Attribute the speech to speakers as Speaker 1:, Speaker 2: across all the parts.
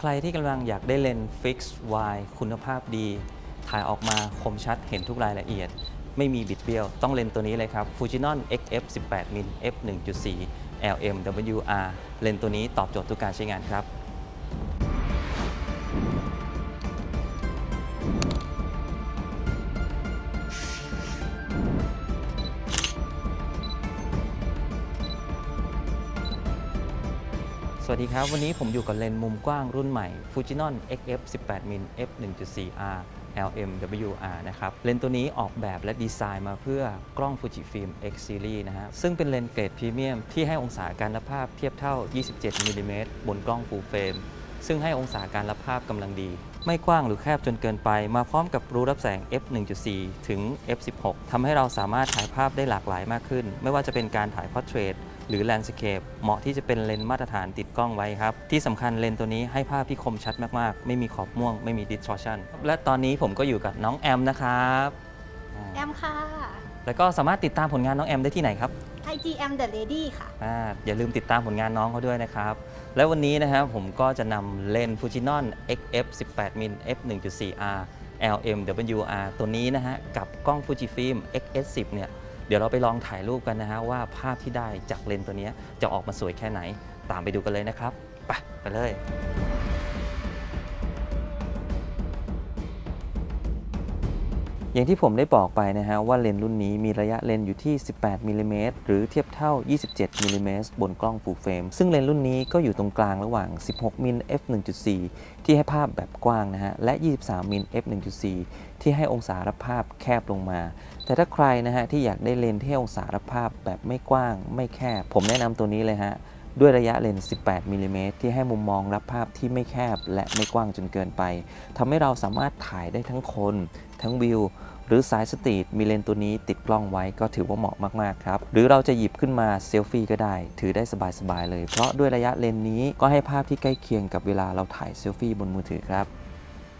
Speaker 1: ใครที่กำลังอยากได้เลนส์ฟิกซ์วายคุณภาพดี ถ่ายออกมาคมชัดเห็นทุกรายละเอียด ไม่มีบิดเบี้ยว ต้องเลนส์ตัวนี้เลยครับ Fujinon XF 18มิล f 1.4 LMWR เลนส์ตัวนี้ตอบโจทย์ทุกการใช้งานครับ สวัสดีครับ วันนี้ผมอยู่กับเลนส์มุมกว้างรุ่นใหม่ Fujinon XF 18มิล f 1.4R LMWR นะครับ เลนส์ตัวนี้ออกแบบและดีไซน์มาเพื่อกล้อง Fujifilm X Series นะฮะ ซึ่งเป็นเลนส์เกรดพรีเมียมที่ให้องศาการรับภาพเทียบเท่า 27มิลลิเมตรบนกล้อง Full Frame ซึ่งให้องศาการรับภาพกำลังดี ไม่กว้างหรือแคบจนเกินไป มาพร้อมกับรูรับแสง f 1.4 ถึง f 16ทำให้เราสามารถถ่ายภาพได้หลากหลายมากขึ้น ไม่ว่าจะเป็นการถ่าย Portrait หรือ Landscape เหมาะที่จะเป็นเลนส์มาตรฐานติดกล้องไว้ครับ ที่สำคัญเลนส์ตัวนี้ให้ภาพที่คมชัดมากๆ ไม่มีขอบม่วง ไม่มี distortion และตอนนี้ผมก็อยู่กับน้องแอมนะครับอ่า
Speaker 2: แอมค่ะ
Speaker 1: แล้วก็สามารถติดตามผลงานน้องแอมได้ที่ไหนครับ
Speaker 2: IGM The Lady ค่ะ
Speaker 1: อ่าอย่าลืมติดตามผลงานน้องเขาด้วยนะครับ และวันนี้นะครับผมก็จะนำเลนส์ Fujinon XF 18มิล f 1.4R LMWR ตัวนี้นะฮะกับกล้อง Fujifilm XS10 เนี่ย เดี๋ยวเราไปลองถ่ายรูปกันนะฮะว่าภาพที่ได้จากเลนส์ตัวนี้จะออกมาสวยแค่ไหน ตามไปดูกันเลยนะครับ ไปไปเลย อย่างที่ผมได้บอกไปนะฮะว่าเลนส์รุ่นนี้มีระยะเลนส์อยู่ที่ 18มิลลิเมตรหรือเทียบเท่า 27มิลลิเมตรบนกล้อง full frame ซึ่งเลนส์รุ่นนี้ก็อยู่ตรงกลางระหว่าง 16มิล f 1.4ที่ให้ภาพแบบกว้างนะฮะและ 23มิล f 1.4ที่ให้องศารับภาพแคบลงมา แต่ถ้าใครนะฮะที่อยากได้เลนส์ที่องศารับภาพแบบไม่กว้าง ไม่แคบ ผมแนะนำตัวนี้เลยฮะด้วยระยะเลนส์ 18 มิลลิเมตรที่ให้มุมมองรับภาพที่ไม่แคบและไม่กว้างจนเกินไป ทำให้เราสามารถถ่ายได้ทั้งคน ทั้งวิว หรือสายสตรีทมีเลนตัวนี้ติดกล้องไว้ก็ถือว่าเหมาะมากๆครับ หรือเราจะหยิบขึ้นมาเซลฟี่ก็ได้ ถือได้สบายๆเลย เพราะด้วยระยะเลนนี้ก็ให้ภาพที่ใกล้เคียงกับเวลาเราถ่ายเซลฟี่บนมือถือครับ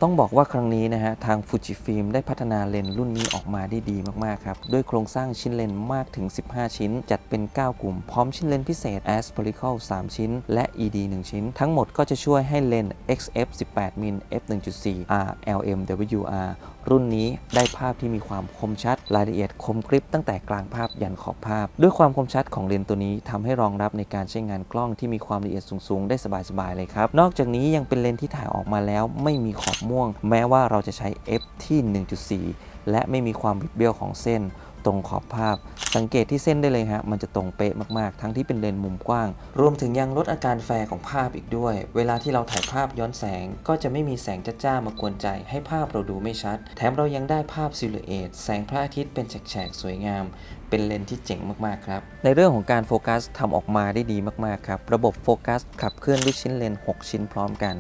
Speaker 1: ต้องบอกว่าครั้งนี้นะฮะ ทาง Fujifilm ได้พัฒนาเลนส์รุ่นนี้ออกมาได้ดีมากๆครับ ด้วยโครงสร้างชิ้นเลนส์มากถึง 15 ชิ้น จัดเป็น 9 กลุ่ม พร้อมชิ้นเลนส์พิเศษ a s p e r i c a l 3 ชิ้น และ ED 1 ชิ้น ทั้งหมดก็จะช่วยให้เลนส์ XF 18มิล f 1.4 R LMWR รุ่นนี้ได้ภาพที่มีความคมชัด รายละเอียดคมกริบตั้งแต่กลางภาพยันขอบภาพ ด้วยความคมชัดของเลนส์ตัวนี้ทำให้รองรับในการใช้งานกล้องที่มีความละเอียดสูงๆ ได้สบายๆเลยครับ นอกจากนี้ยังเป็นเลนส์ที่ถ่ายออกมาแล้ว ไม่มีขอบม่วง แม้ว่าเราจะใช้ f ที่ 1.4 และไม่มีความบิดเบี้ยวของเส้น ตรงขอบภาพ สังเกตที่เส้นได้เลยฮะ มันจะตรงเป๊ะมากๆ ทั้งที่เป็นเลนส์มุมกว้าง รวมถึงยังลดอาการแฟร์ของภาพอีกด้วย เวลาที่เราถ่ายภาพย้อนแสง ก็จะไม่มีแสงจ้าๆมากวนใจ ให้ภาพเราดูไม่ชัด แถมเรายังได้ภาพซิลูเอตแสงพระอาทิตย์เป็นแฉกๆสวยงามเป็นเลนส์ที่เจ๋งมากๆครับ ในเรื่องของการโฟกัสทำออกมาได้ดีมากๆครับ ระบบโฟกัสขับเคลื่อนด้วยชิ้นเลนส์6ชิ้นพร้อมกัน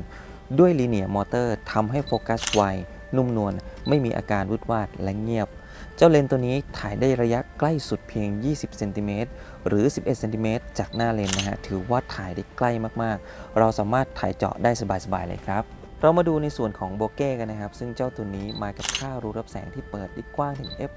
Speaker 1: ด้วยลีเนียมอเตอร์ทำให้โฟกัสไว นุ่มนวล ไม่มีอาการวืดวาดและเงียบ เจ้าเลนตัวนี้ถ่ายได้ระยะใกล้สุดเพียง 20 เซนติเมตรหรือ 11 เซนติเมตรจากหน้าเลนนะฮะ ถือว่าถ่ายได้ใกล้มากๆ เราสามารถถ่ายเจาะได้สบายๆ เลยครับ เรามาดูในส่วนของโบเก้กันนะครับ ซึ่งเจ้าตัวนี้มากับค่ารูรับแสงที่เปิดได้กว้างถึง f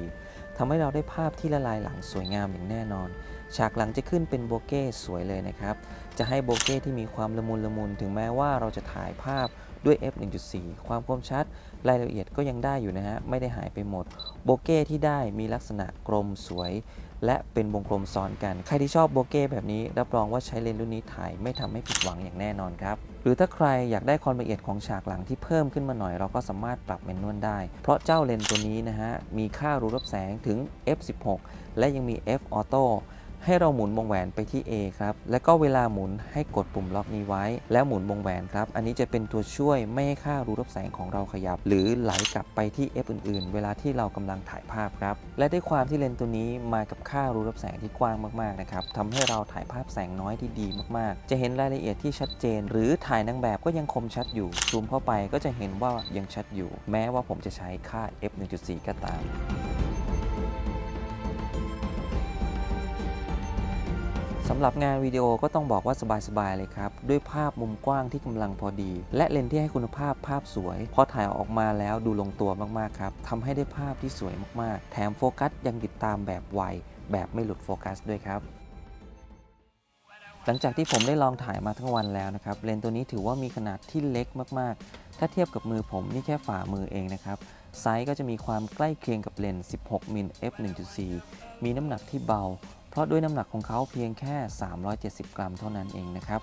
Speaker 1: 1.4ทำให้เราได้ภาพที่ละลายหลังสวยงามอย่างแน่นอน ฉากหลังจะขึ้นเป็นโบเก้สวยเลยนะครับ จะให้โบเก้ที่มีความละมุนละมุนถึงแม้ว่าเราจะถ่ายภาพ ด้วย f 1.4 ความคมชัดรายละเอียดก็ยังได้อยู่นะฮะ ไม่ได้หายไปหมด โบเก้ที่ได้มีลักษณะกลมสวย และเป็นวงกลมซ้อนกัน ใครที่ชอบโบเก้แบบนี้ รับรองว่าใช้เลนส์รุ่นนี้ถ่ายไม่ทำให้ผิดหวังอย่างแน่นอนครับ หรือถ้าใครอยากได้ความละเอียดของฉากหลังที่เพิ่มขึ้นมาหน่อย เราก็สามารถปรับเมนนวลได้ เพราะเจ้าเลนส์ตัวนี้นะฮะมีค่ารูรับแสงถึง f16 และยังมี f auto ให้เราหมุนวงแหวนไปที่ A ครับ และก็เวลาหมุนให้กดปุ่มล็อกนี้ไว้ แล้วหมุนวงแหวนครับ อันนี้จะเป็นตัวช่วยไม่ให้ค่ารูรับแสงของเราขยับ หรือไหลกลับไปที่ F อื่นๆ เวลาที่เรากำลังถ่ายภาพครับ และด้วยความที่เลนส์ตัวนี้มากับค่ารูรับแสงที่กว้างมากๆนะครับทำให้เราถ่ายภาพแสงน้อยที่ดีมากๆ จะเห็นรายละเอียดที่ชัดเจน หรือถ่ายนางแบบก็ยังคมชัดอยู่ ซูมเข้าไปก็จะเห็นว่ายังชัดอยู่ แม้ว่าผมจะใช้ค่า f 1.4 ก็ตาม สำหรับงานวิดีโอก็ต้องบอกว่าสบายๆเลยครับ ด้วยภาพมุมกว้างที่กำลังพอดี และเลนส์ที่ให้คุณภาพภาพสวย พอถ่ายออกมาแล้วดูลงตัวมากๆครับทำให้ได้ภาพที่สวยมากๆ แถมโฟกัสยังติดตามแบบไวแบบไม่หลุดโฟกัสด้วยครับหลังจากที่ผมได้ลองถ่ายมาทั้งวันแล้วนะครับ เลนส์ตัวนี้ถือว่ามีขนาดที่เล็กมากๆ ถ้าเทียบกับมือผมนี่แค่ฝ่ามือเองนะครับ ไซส์ก็จะมีความใกล้เคียงกับเลนส์ 16 มิล f 1.4 มีน้ำหนักที่เบา เพราะด้วยน้ำหนักของเขาเพียงแค่ 370 กรัมเท่านั้นเองนะครับ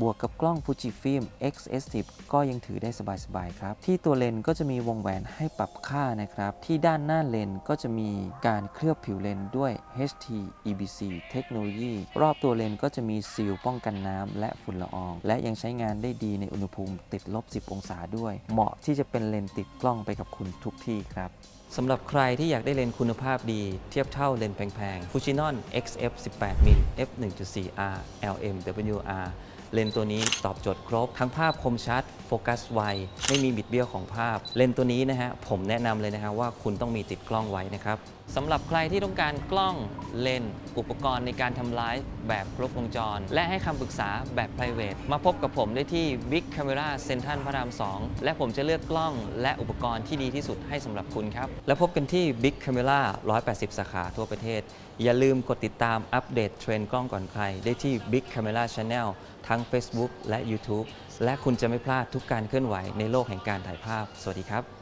Speaker 1: บวกกับกล้อง Fujifilm X-S10 ก็ยังถือได้สบายๆครับ ที่ตัวเลนส์ก็จะมีวงแหวนให้ปรับค่านะครับ ที่ด้านหน้าเลนส์ก็จะมีการเคลือบผิวเลนส์ด้วย HT EBC เทคโนโลยี รอบตัวเลนส์ก็จะมีซีลป้องกันน้ำและฝุ่นละออง และยังใช้งานได้ดีในอุณหภูมิติดลบ 10 องศาด้วย เหมาะที่จะเป็นเลนส์ติดกล้องไปกับคุณทุกที่ครับสำหรับใครที่อยากได้เลนส์คุณภาพดี เทียบเท่าเลนส์แพงๆ Fujinon XF 18มิล f 1.4R LMWR เลนส์ตัวนี้ตอบโจทย์ครบ ทั้งภาพคมชัด โฟกัสไว ไม่มีบิดเบี้ยวของภาพ เลนส์ตัวนี้นะฮะผมแนะนำเลยนะฮะว่าคุณต้องมีติดกล้องไว้นะครับสำหรับใครที่ต้องการกล้องเลนส์อุปกรณ์ในการทำไลฟ์แบบครบวงจร และให้คำปรึกษาแบบ private มาพบกับผมได้ที่ Big Camera Central พระราม 2 และผมจะเลือกกล้องและอุปกรณ์ที่ดีที่สุดให้สำหรับคุณครับ แล้วพบกันที่ Big Camera 180 สาขาทั่วประเทศ อย่าลืมกดติดตามอัปเดตเทรนด์กล้องก่อนใครได้ที่ Big Camera Channel ทั้ง Facebook และ YouTube และคุณจะไม่พลาดทุกการเคลื่อนไหวในโลกแห่งการถ่ายภาพ สวัสดีครับ